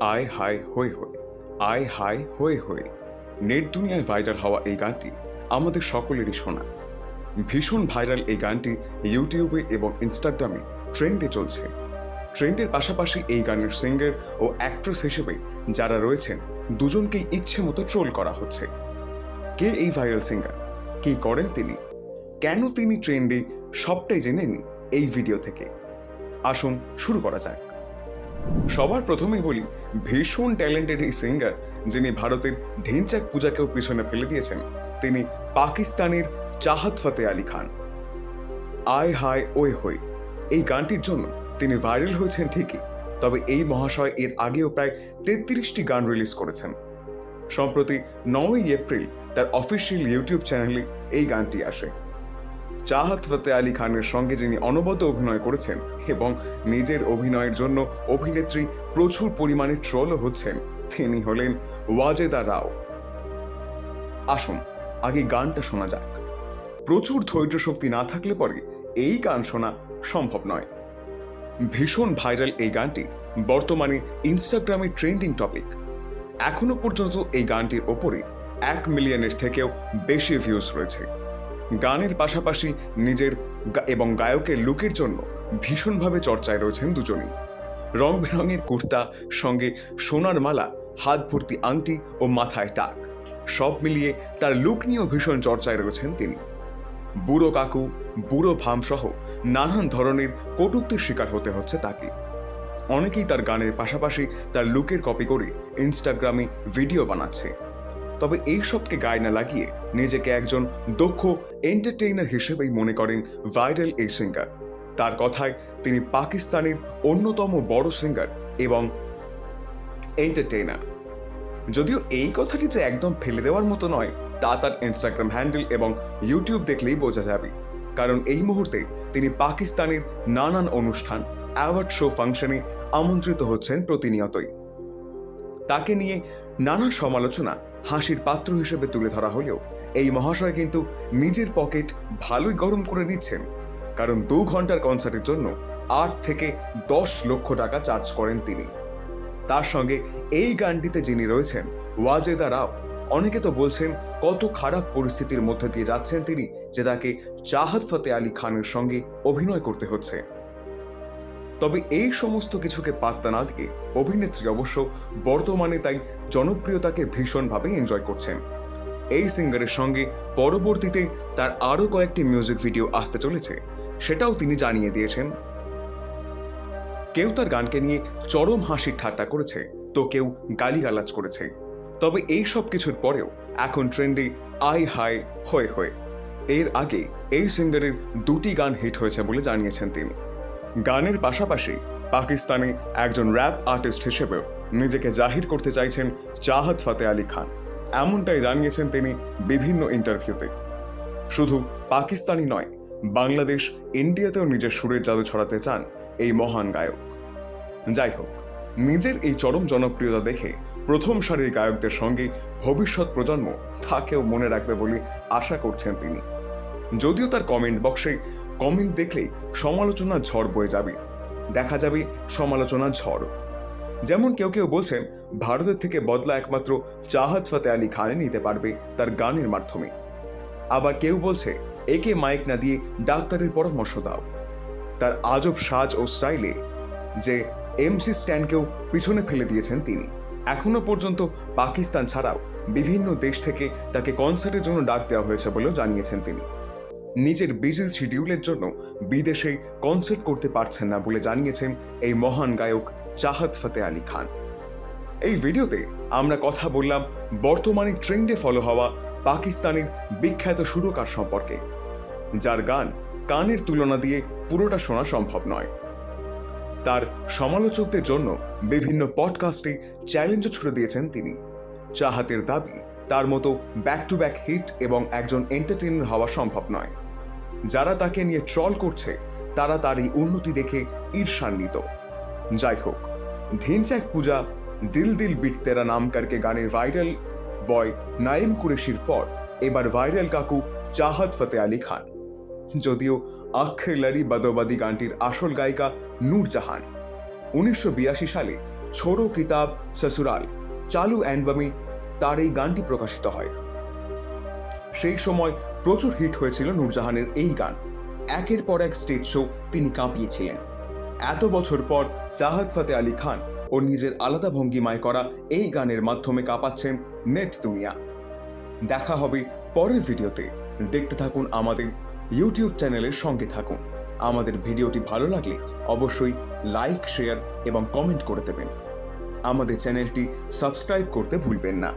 আয় হায় হয়ে হয়ে আয় হায় হয়ে হয়ে নেট দুনিয়ায় ভাইরাল হওয়া এই গানটি আমাদের সকলেরই শোনা। ভীষণ ভাইরাল এই গানটি ইউটিউবে এবং ইনস্টাগ্রামে ট্রেন্ডে চলছে। ট্রেন্ডের পাশাপাশি এই গানের সিঙ্গার ও অ্যাক্ট্রেস হিসেবে যারা রয়েছেন, দুজনকেই ইচ্ছে মতো ট্রোল করা হচ্ছে। কে এই ভাইরাল সিঙ্গার কি করেন তিনি? কেন তিনি ট্রেন্ডে সবটাই জেনে নিন এই ভিডিও থেকে। আসুন শুরু করা যাক। সবার প্রথমেই বলি, ভীষণ ট্যালেন্টেড এই সিঙ্গার যিনি ভারতের ঢেঞ্চাক পূজাকেও পিছনে ফেলে দিয়েছেন। তিনি পাকিস্তানের চাহাত ফতে আলী খান। আয় হায় ওয়ে হই। এই গানটির জন্য তিনি ভাইরাল হয়েছেন ঠিকই, তবে এই মহাশয় এর আগেও প্রায় তেত্রিশটি গান রিলিজ করেছেন। সম্প্রতি নয়ই এপ্রিল তার অফিসিয়াল ইউটিউব চ্যানেলে এই গানটি আসে। চাহাত ফতে আলী খানের সঙ্গে যিনি অনবদ্য অভিনয় করেছেন এবং নিজের অভিনয়ের জন্য অভিনেত্রী প্রচুর পরিমাণে ট্রলও হচ্ছেন, তিনি হলেন ওয়াজেদা রাও। আসুন, আগে গানটা শোনা যাক। প্রচুর ধৈর্য শক্তি না থাকলে পরে এই গান শোনা সম্ভব নয়। ভীষণ ভাইরাল এই গানটি বর্তমানে ইনস্টাগ্রামে ট্রেন্ডিং টপিক। এখনও পর্যন্ত এই গানটির ওপরে এক মিলিয়নের থেকেও বেশি ভিউজ রয়েছে। গানের পাশাপাশি নিজের এবং গায়কের লুকের জন্য ভীষণভাবে চর্চায় রয়েছেন দুজনেই। রং বেরঙের কুর্তা, সঙ্গে সোনার মালা, হাত ভর্তি আংটি ও মাথায় টাক। সব মিলিয়ে তার লুক নিয়েও ভীষণ চর্চায় রয়েছেন তিনি। বুড়ো কাকু, বুড়ো ভাম সহ নানান ধরনের কটূক্তির শিকার হতে হচ্ছে তাকে। অনেকেই তার গানের পাশাপাশি তার লুকের কপি করে ইনস্টাগ্রামে ভিডিও বানাচ্ছে। তবে এই সবকে গায়ে না লাগিয়ে নিজেকে একজন দক্ষ এন্টারটেইনার হিসেবেই মনে করেন ভাইরাল এই সিঙ্গার তার কথায় তিনি পাকিস্তানের অন্যতম বড় সিঙ্গার এবং এন্টারটেইনার যদিও এই কথাটি যে একদম ফেলে দেওয়ার মতো নয়, তা তার ইনস্টাগ্রাম হ্যান্ডেল এবং ইউটিউব দেখলেই বোঝা যাবে। কারণ এই মুহূর্তে তিনি পাকিস্তানের নানান অনুষ্ঠান অ্যাওয়ার্ড শো ফাংশনে আমন্ত্রিত হচ্ছেন প্রতিনিয়তই। তাকে নিয়ে নানা সমালোচনা হাসির পাত্র হিসেবে তুলে ধরা হলেও এই মহাশয় কিন্তু নিজের পকেট ভালোই গরম করে নিচ্ছেন। কারণ দু ঘণ্টার কনসার্টের জন্য আট থেকে দশ লক্ষ টাকা চার্জ করেন তিনি। তার সঙ্গে এই গানটিতে যিনি রয়েছেন, ওয়াজেদা রাও, অনেকে তো বলছেন কত খারাপ পরিস্থিতির মধ্যে দিয়ে যাচ্ছেন তিনি যে তাকে চাহাত ফতে আলী খানের সঙ্গে অভিনয় করতে হচ্ছে। তবে এই সমস্ত কিছুকে পাত্তা না দিয়ে অভিনেত্রী অবশ্য বর্তমানে তাই জনপ্রিয়তাকে ভীষণভাবে এনজয় করছেন। এই সিঙ্গারের সঙ্গে পরবর্তীতে তার আরও কয়েকটি মিউজিক ভিডিও আসতে চলেছে, সেটাও তিনি জানিয়ে দিয়েছেন। কেউ তার গানকে নিয়ে চরম হাসির ঠাট্টা করেছে, তো কেউ গালিগালাজ করেছে। তবে এই সব কিছুর পরেও এখন ট্রেন্ডে আই হাই হয়ে হয়ে। এর আগে এই সিঙ্গারের দুটি গান হিট হয়েছে বলে জানিয়েছেন তিনি। গানের পাশাপাশি পাকিস্তানে একজন র্যাপ আর্টিস্ট হিসেবেও নিজেকে জাহির করতে চাইছেন চাহাত ফাতে আলী খান। এমনটাই জানিয়েছেন তিনি বিভিন্ন ইন্টারভিউতে শুধু পাকিস্তানি নয়, বাংলাদেশ ইন্ডিয়াতেও নিজের সুরের জাদু ছড়াতে চান এই মহান গায়ক। যাই হোক, নিজের এই চরম জনপ্রিয়তা দেখে প্রথম সারির গায়কদের সঙ্গে ভবিষ্যৎ প্রজন্ম তাকেও মনে রাখবে বলে আশা করছেন তিনি। যদিও তার কমেন্ট বক্সে কমেন্ট দেখলেই সমালোচনার ঝড় বয়ে যাবে। দেখা যাবে সমালোচনার ঝড়। যেমন কেউ কেউ বলছেন, ভারতের থেকে বদলা একমাত্র চাহাত ফাতে আলী খানে নিতে পারবে তার গানের মাধ্যমে। আবার কেউ বলছে, একে মাইক না দিয়ে ডাক্তারের পরামর্শ দাও। তার আজব সাজ ও স্টাইলে যে এমসি স্ট্যান্ডকেও পিছনে ফেলে দিয়েছেন তিনি। এখনও পর্যন্ত পাকিস্তান ছাড়াও বিভিন্ন দেশ থেকে তাকে কনসার্টের জন্য ডাক দেওয়া হয়েছে বলেও জানিয়েছেন তিনি। নিজের বিজি শিডিউলের জন্য বিদেশে কনসার্ট করতে পারছেন না বলে জানিয়েছেন এই মহান গায়ক চাহাত ফতে আলী খান। এই ভিডিওতে আমরা কথা বললাম বর্তমানে ট্রেন্ডে ফলো হওয়া পাকিস্তানের বিখ্যাত সুরকার সম্পর্কে, যার গান কানের তুলনা দিয়ে পুরোটা শোনা সম্ভব নয়। তার সমালোচকদের জন্য বিভিন্ন পডকাস্টে চ্যালেঞ্জও ছুড়ে দিয়েছেন তিনি। চাহাতের দাবি, তার মতো ব্যাক টু ব্যাক হিট এবং একজন এন্টারটেইনার হওয়া সম্ভব নয়। যারা তাকে নিয়ে ট্রল করছে, তারা তার এই উন্নতি দেখে ঈর্ষান্বিত। যাই হোক ঢিনচ্যাক পূজা দিল দিল বিট তেরা নাম করকে গানের ভাইরাল বয় নাইম কুরেশির পর এবার ভাইরাল কাকু চাহাত ফতে আলী খান। যদিও আক্ষে লড়ি বদোবাদি গানটির আসল গায়িকা নূরজাহান। উনিশশো বিরাশি সালে ছোড়ো কিতাব সসুরাল চালু অ্যালবামে তার এই গানটি প্রকাশিত হয়। সেই সময় প্রচুর হিট হয়েছিল নূরজাহানের এই গান। একের পর এক স্টেজ শো তিনি কাঁপিয়েছিলেন। এত বছর পর চাহাত ফাতে আলী খান ও নিজের আলাদা ভঙ্গিমায় করা এই গানের মাধ্যমে কাঁপাচ্ছেন নেট দুনিয়া। দেখা হবে পরের ভিডিওতে। দেখতে থাকুন আমাদের ইউটিউব চ্যানেলের সঙ্গে থাকুন। আমাদের ভিডিওটি ভালো লাগলে অবশ্যই লাইক শেয়ার এবং কমেন্ট করে দেবেন। আমাদের চ্যানেলটি সাবস্ক্রাইব করতে ভুলবেন না।